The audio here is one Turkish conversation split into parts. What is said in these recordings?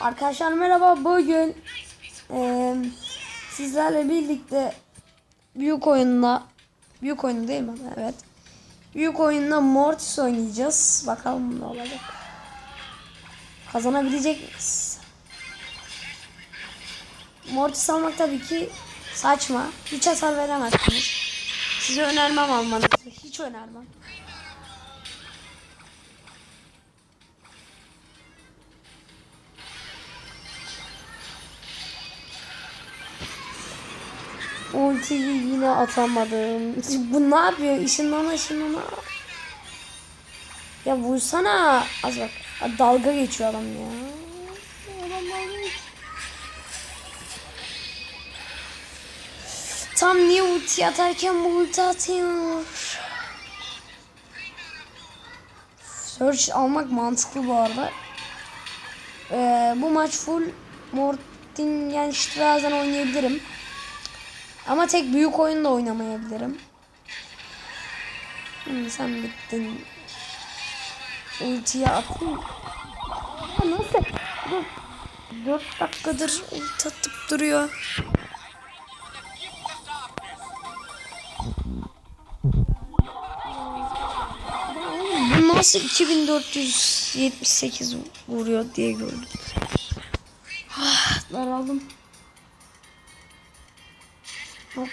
Arkadaşlar merhaba. Bugün eee, sizlerle birlikte büyük oyunla büyük oyun değil mi? Evet. Büyük oyunla Mortis oynayacağız. Bakalım ne olacak. Kazanabilecek miyiz? Mortis almak tabii ki saçma. Hiç hasar veremezsiniz. Size önermem almanızı. Hiç önermem. Ultiyi yine atamadım. Bu ne yapıyor? Işınlana ışınlana. Ya vursana. Az bak. Dalga geçiyor adam ya. Tam niye ulti atarken bu ulti atıyor? Search almak mantıklı bu arada. Ee, bu maç full Mortin yani Strazen oynayabilirim. Ama tek büyük oyun da oynamayabilirim. Hmm, sen bittin. Ultiye atayım. Ya nasıl? Dur. 4 dakikadır ulti atıp duruyor. Nasıl 2478 vuruyor diye gördüm. Ah, daraldım. Hop.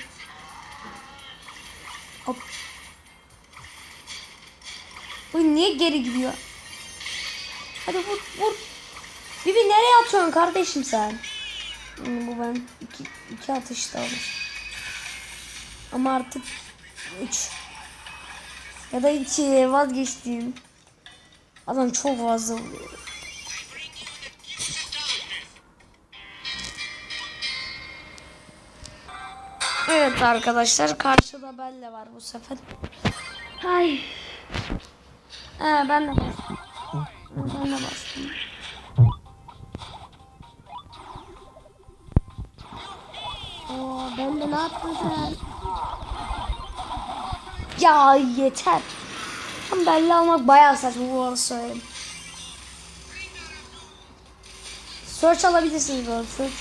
Hop. Bu niye geri gidiyor? Hadi vur vur. Bibi nereye atıyorsun kardeşim sen? Bu ben iki, iki atışta alır. Ama artık üç. Ya da iki vazgeçtiğim. Adam çok fazla vuruyor. Evet arkadaşlar karşıda Belle var bu sefer. Ay. He ben de bastım. Ben de bastım. Oo, ben de ne yaptın sen? Ya yeter. Tam Belle almak bayağı saçma bu arada söyleyeyim. Search alabilirsiniz bu arada. Search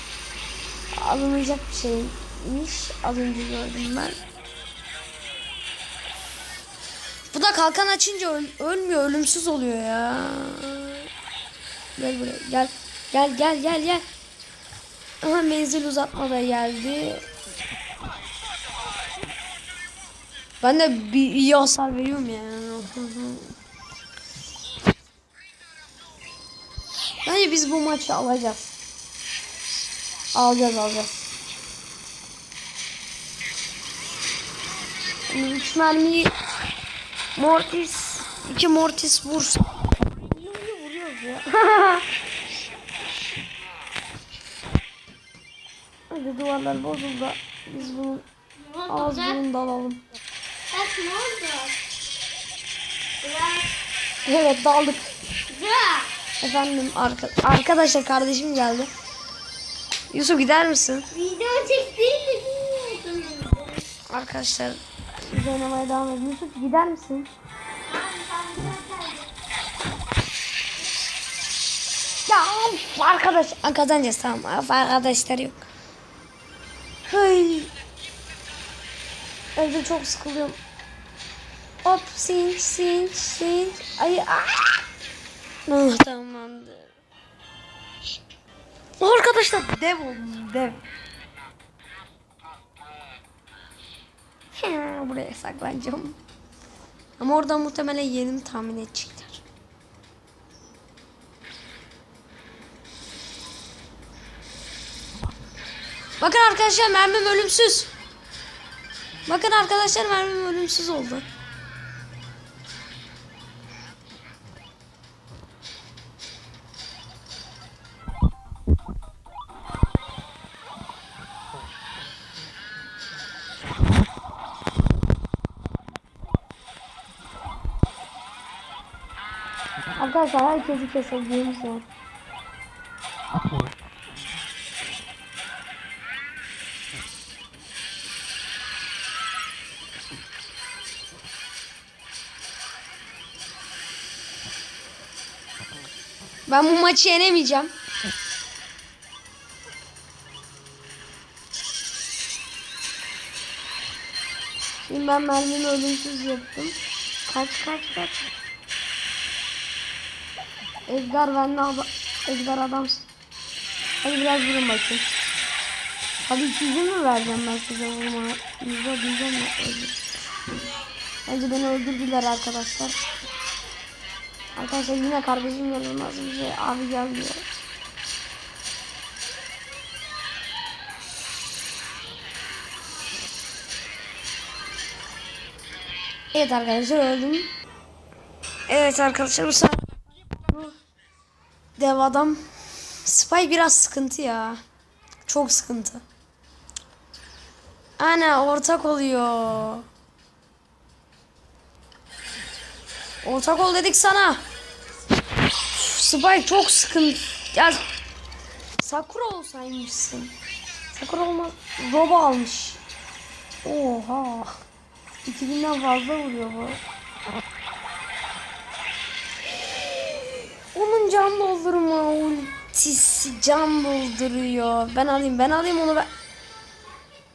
alınacak bir şeymiş. Az önce gördüm ben. Bu da kalkan açınca öl- ölmüyor, ölümsüz oluyor ya. Gel buraya, gel. Gel, gel, gel, gel. Aha menzil uzatma da geldi. Ben de bir iyi hasar veriyorum ya. Bence biz bu maçı alacağız. Alacağız, alacağız. 3 mermiyi Mortis iki Mortis vursa. Vuruyor, vuruyoruz ya. Hadi duvarlar bozuldu. Biz bunu ağız burun dalalım. Bak ne oldu? Evet daldık. Efendim arka arkadaşlar kardeşim geldi. Yusuf gider misin? Video çektiğini bilmiyordum. Arkadaşlar biz oynamaya devam edelim. Yusuf gider misin? Ya arkadaş kazanacağız tamam of, arkadaşlar yok. Hey. Evde çok sıkılıyorum. Hop sinç sinç sinç. Ay ah. Oh, tamamdır. Arkadaşlar dev oldum dev. Buraya saklanacağım. Ama oradan muhtemelen yerini tahmin edecekler. Bakın arkadaşlar mermim ölümsüz. Bakın arkadaşlar mermim ölümsüz oldu. Arkadaşlar herkesi kesebiliriz zor. Şey ben bu maçı yenemeyeceğim. Şimdi ben mermini ölümsüz yaptım. Kaç kaç kaç. Edgar ben adam? Edgar adamsın. Hadi biraz vurun bakayım. Ki izin mi vereceğim ben size vurma? Yüzde diyeceğim öldür. Bence beni öldürdüler arkadaşlar. Arkadaşlar yine kardeşim yanılmaz bize abi gel diyor. Evet arkadaşlar öldüm. Evet arkadaşlar bu bu dev adam Spy biraz sıkıntı ya. Çok sıkıntı. Ana ortak oluyor. Ortak ol dedik sana. Spy çok sıkıntı. Ya Sakura olsaymışsın. Sakura olmaz. Robo almış. Oha. 2000'den fazla vuruyor bu. Onun can doldurma ultisi can dolduruyor. Ben alayım ben alayım onu ben.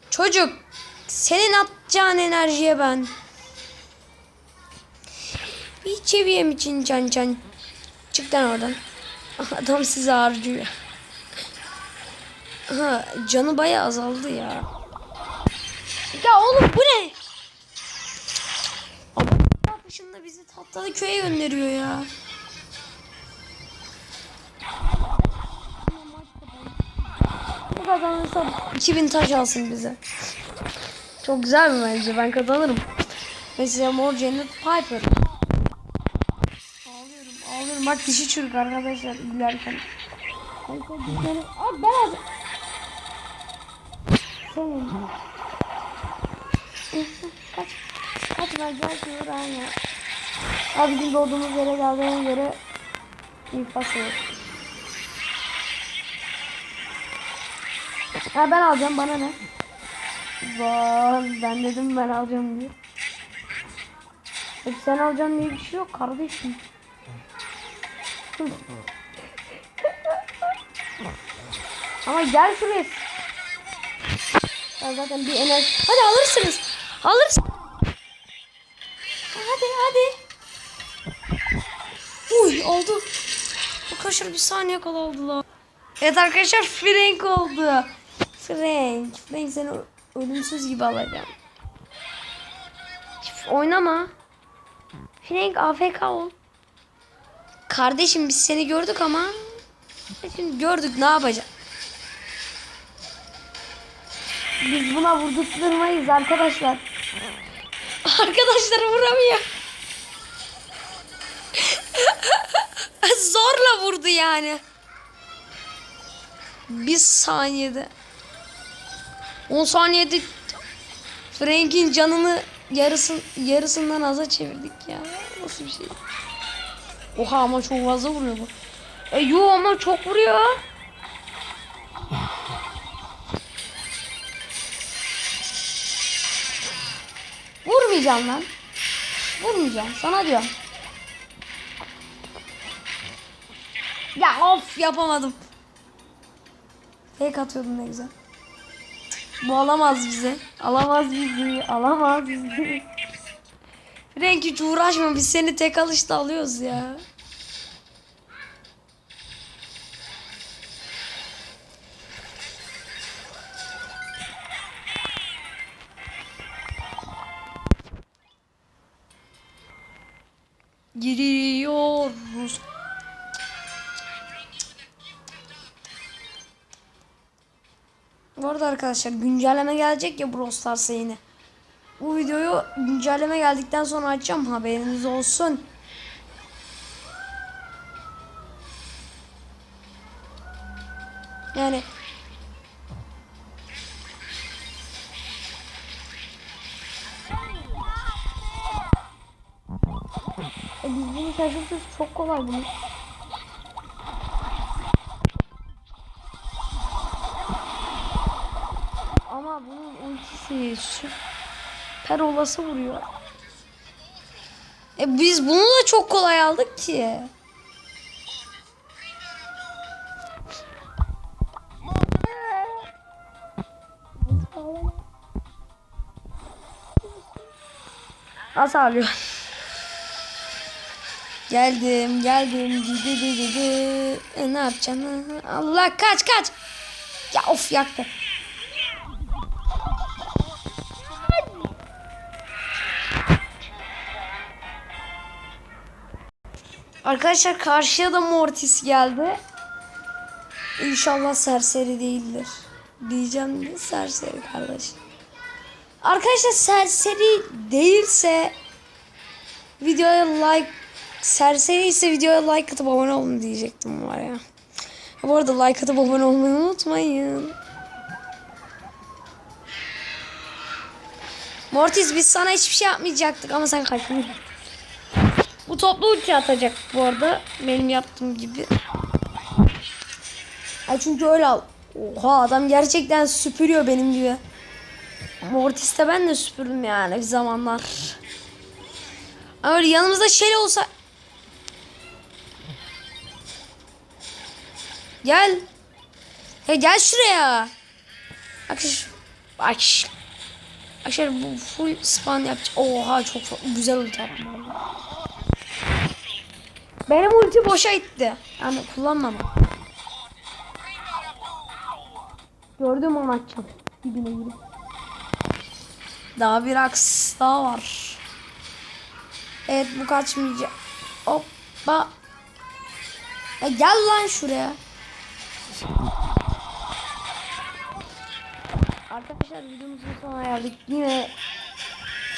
Çocuk senin atacağın enerjiye ben. Bir çeviyem için can can. Çık lan oradan. Adam sizi harcıyor. Ha, canı bayağı azaldı ya. Ya oğlum bu ne? Adam dışında bizi tatlı köye gönderiyor ya. Kazanırsa 2000 taş alsın bize. Çok güzel mi bence? Ben kazanırım. Mesela Mor Cennet Piper. Ağlıyorum, ağlıyorum. Bak dişi çürük arkadaşlar gülerken. Kanka dişleri... Abi ben az... Senin. Kaç. Kaç ben gel şuraya aynı. Abi bizim doğduğumuz yere geldiğine göre infaz yok. Ha ben alacağım bana ne? Vay ben dedim ben alacağım diye. Hep sen alacaksın diye bir şey yok kardeşim. Ama gel şuraya. Ben zaten bir enerji... Hadi alırsınız. Alırsın. Hadi hadi. Uy oldu. Arkadaşlar bir saniye kala oldu la. Evet arkadaşlar Frank oldu. Frank. Frank seni ölümsüz gibi alacağım. Oynama. Frank AFK ol. Kardeşim biz seni gördük ama. Şimdi gördük ne yapacağız? Biz buna vurdurtmayız arkadaşlar. Arkadaşlar vuramıyor. Zorla vurdu yani. Bir saniyede. 10 saniyede Frank'in canını yarısın, yarısından aza çevirdik ya. Nasıl bir şey? Oha ama çok fazla vuruyor bu. E yo ama çok vuruyor. Vurmayacağım lan. Vurmayacağım. Sana diyorum. Ya of yapamadım. Fake atıyordum ne güzel. Bu alamaz bizi. Alamaz bizi. Alamaz bizi. Frank hiç uğraşma biz seni tek alışta alıyoruz ya. Giriyoruz. Bu arada arkadaşlar güncelleme gelecek ya Brawl Stars'a yine. Bu videoyu güncelleme geldikten sonra açacağım haberiniz olsun. Yani E biz bunu şaşırtırız çok kolay bunu. Ultisi süper olası vuruyor. E biz bunu da çok kolay aldık ki. Nasıl alıyor? geldim, geldim. Dü dü. E, ne yapacaksın? Allah kaç kaç. Ya of yaktı. Arkadaşlar karşıya da Mortis geldi. İnşallah serseri değildir. Diyeceğim de serseri kardeş. Arkadaşlar serseri değilse videoya like serseri ise videoya like atıp abone olun diyecektim var ya. Bu arada like atıp abone olmayı unutmayın. Mortis biz sana hiçbir şey yapmayacaktık ama sen kaçmış. Toplu ulti atacak bu arada. Benim yaptığım gibi. Ay çünkü öyle al. Oha adam gerçekten süpürüyor benim gibi. Mortis'te ben de süpürdüm yani bir zamanlar. Ama öyle yanımızda şey olsa... Gel. Ya gel şuraya. Bak. şu- Arkadaşlar bu full spawn yapacak. Oha çok güzel vallahi. Benim ulti boşa gitti. Yani kullanmam. Gördüm onu açacağım. Dibine girip. Daha bir aks daha var. Evet bu kaçmayacak. Hoppa. Ya gel lan şuraya. Arkadaşlar videomuzun sonuna geldik. Yine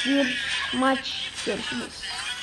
bir maç görüşürüz.